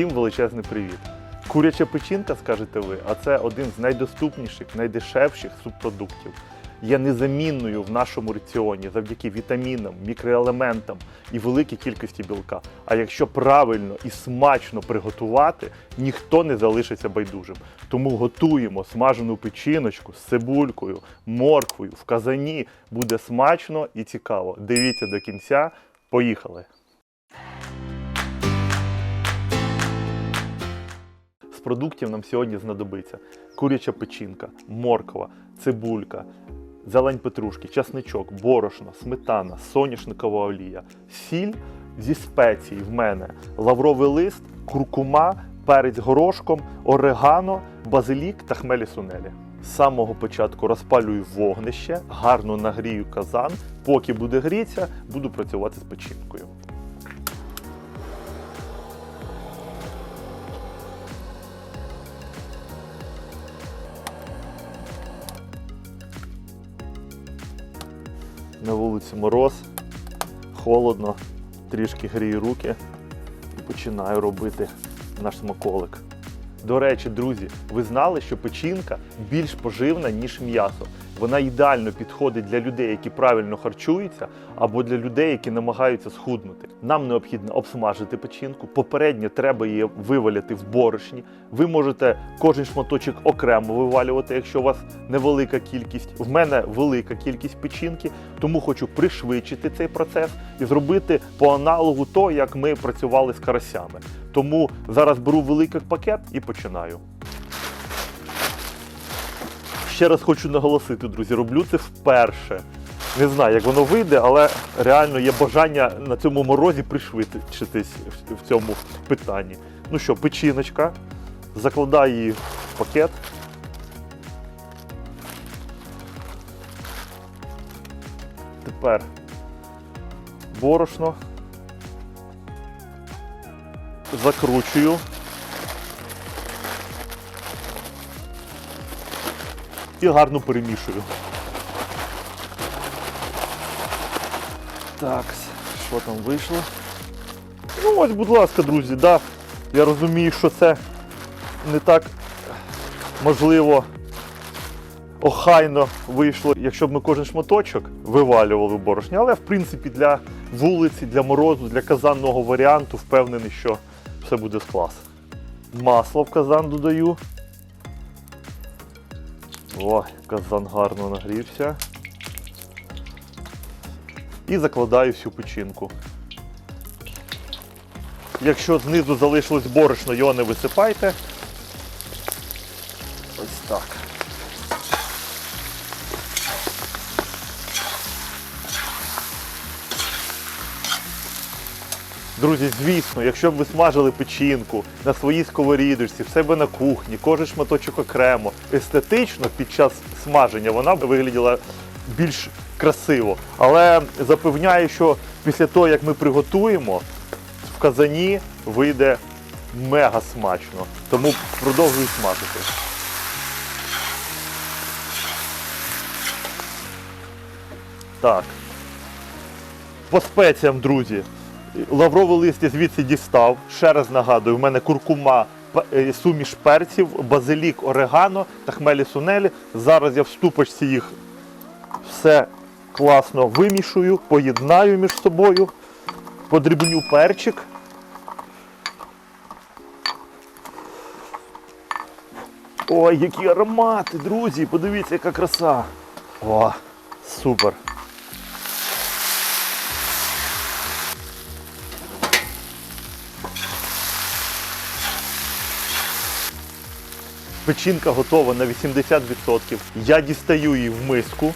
Усім величезний привіт. Куряча печінка, скажете ви, а це один з найдоступніших, найдешевших субпродуктів. Є незамінною в нашому раціоні завдяки вітамінам, мікроелементам і великій кількості білка. А якщо правильно і смачно приготувати, ніхто не залишиться байдужим. Тому готуємо смажену печіночку з цибулькою, морквою в казані. Буде смачно і цікаво. Дивіться до кінця. Поїхали! Продуктів нам сьогодні знадобиться куряча печінка, морква, цибулька, зелень петрушки, часничок, борошно, сметана, соняшникова олія, сіль зі спецій в мене, лавровий лист, куркума, перець горошком, орегано, базилік та хмелі сунелі. З самого початку розпалюю вогнище, гарно нагрію казан. Поки буде грітися, буду працювати з печінкою. На вулиці мороз, холодно, трішки грію руки і починаю робити наш смаколик. До речі, друзі, ви знали, що печінка більш поживна, ніж м'ясо. Вона ідеально підходить для людей, які правильно харчуються, або для людей, які намагаються схуднути. Нам необхідно обсмажити печінку. Попередньо треба її виваляти в борошні. Ви можете кожен шматочок окремо вивалювати, якщо у вас невелика кількість. В мене велика кількість печінки, тому хочу пришвидшити цей процес і зробити по аналогу то, як ми працювали з карасями. Тому зараз беру великий пакет і починаю. Ще раз хочу наголосити, друзі, роблю це вперше. Не знаю, як воно вийде, але реально є бажання на цьому морозі пришвидшитись в- цьому питанні. Ну що, печіночка, закладаю її в пакет. Тепер борошно. Закручую. І гарно перемішую. Так, що там вийшло? Ну ось, будь ласка, друзі, да, я розумію, що це не так можливо охайно вийшло, якщо б ми кожен шматочок вивалювали в борошні. Але в принципі для вулиці, для морозу, для казанного варіанту впевнений, що все буде клас. Масло в казан додаю. О, казан гарно нагрівся. І закладаю всю печінку. Якщо знизу залишилось борошно, його не висипайте. Ось так. Друзі, звісно, якщо б ви смажили печінку на своїй сковорідочці, в себе на кухні, кожен шматочок окремо, естетично під час смаження вона б виглядала більш красиво. Але запевняю, що після того, як ми приготуємо, в казані вийде мега смачно. Тому продовжую смажити. Так. По спеціям, друзі. Лавровий лист я звідси дістав. Ще раз нагадую, в мене куркума, е, суміш перців, базилік, орегано та хмелі сунелі. Зараз я в ступочці їх все класно вимішую, поєднаю між собою, подрібню перчик. Ой, які аромати, друзі! Подивіться, яка краса. О, супер. Печінка готова на 80%. Я дістаю її в миску.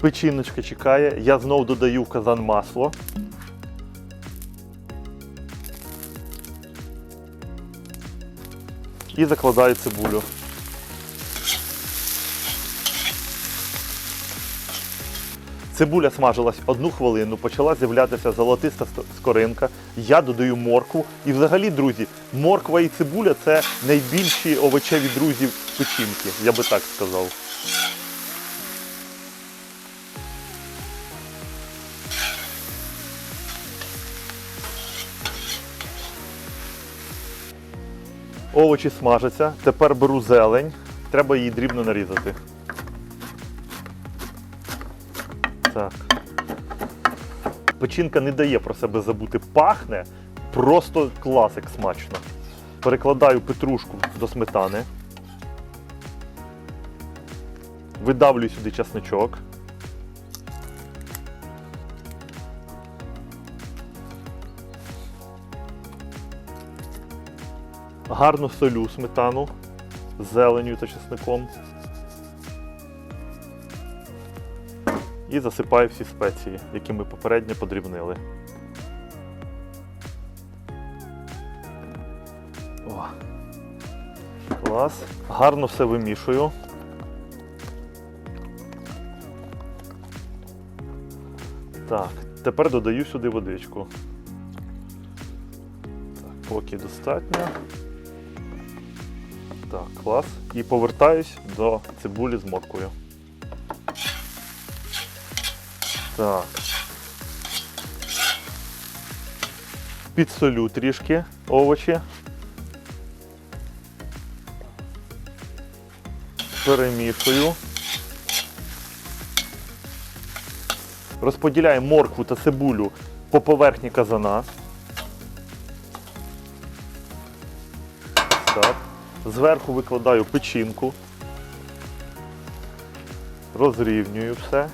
Печіночка чекає. Я знову додаю в казан масло. І закладаю цибулю. Цибуля смажилась одну хвилину, почала з'являтися золотиста скоринка. Я додаю моркву. І взагалі, друзі, морква і цибуля це найбільші овочеві друзі печінки, я би так сказав. Овочі смажаться. Тепер беру зелень. Треба її дрібно нарізати. Так. Печінка не дає про себе забути. Пахне просто клас, як смачно. Перекладаю петрушку до сметани. Видавлюю сюди часничок. Гарно солю сметану з зеленю та чесником. І засипаю всі спеції, які ми попередньо подрібнили. О. Клас. Гарно все вимішую. Так, тепер додаю сюди водичку. Так, поки достатньо. Так, клас. І повертаюсь до цибулі з морквою. Так. Підсолю трішки овочі. Перемішую. Розподіляю моркву та цибулю по поверхні казана. Так. Зверху викладаю печінку. Розрівнюю все.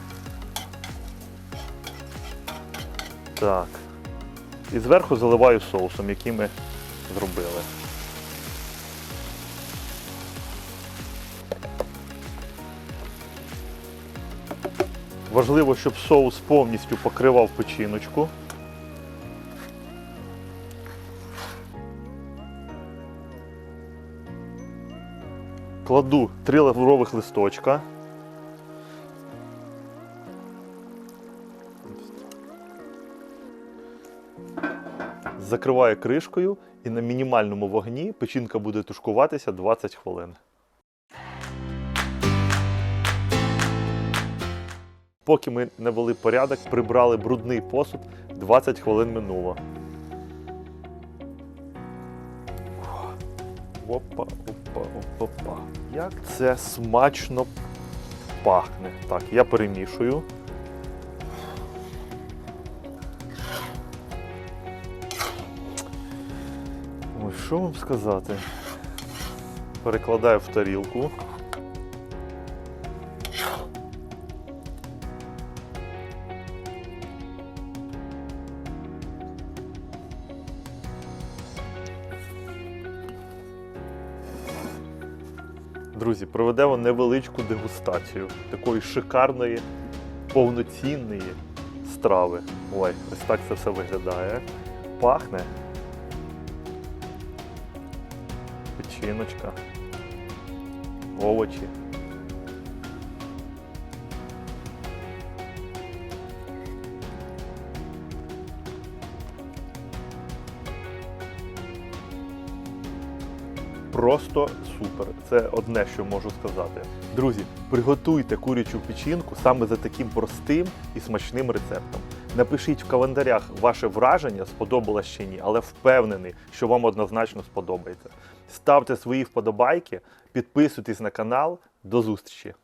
Так. І зверху заливаю соусом, який ми зробили. Важливо, щоб соус повністю покривав печіночку. Кладу три лаврових листочка. Закриваю кришкою і на мінімальному вогні печінка буде тушкуватися 20 хвилин. Поки ми навели порядок, прибрали брудний посуд, 20 хвилин минуло. Опа, опа, опа, опа. Як це смачно пахне. Так, я перемішую. Що вам сказати? Перекладаю в тарілку. Друзі, проведемо невеличку дегустацію такої шикарної, повноцінної страви. Ой, ось так це все виглядає. Пахне. Печіночка. Овочі. Просто супер. Це одне, що можу сказати. Друзі, приготуйте курячу печінку саме за таким простим і смачним рецептом. Напишіть в коментарях ваше враження, сподобалось чи ні, але впевнений, що вам однозначно сподобається. Ставте свої вподобайки, підписуйтесь на канал. До зустрічі!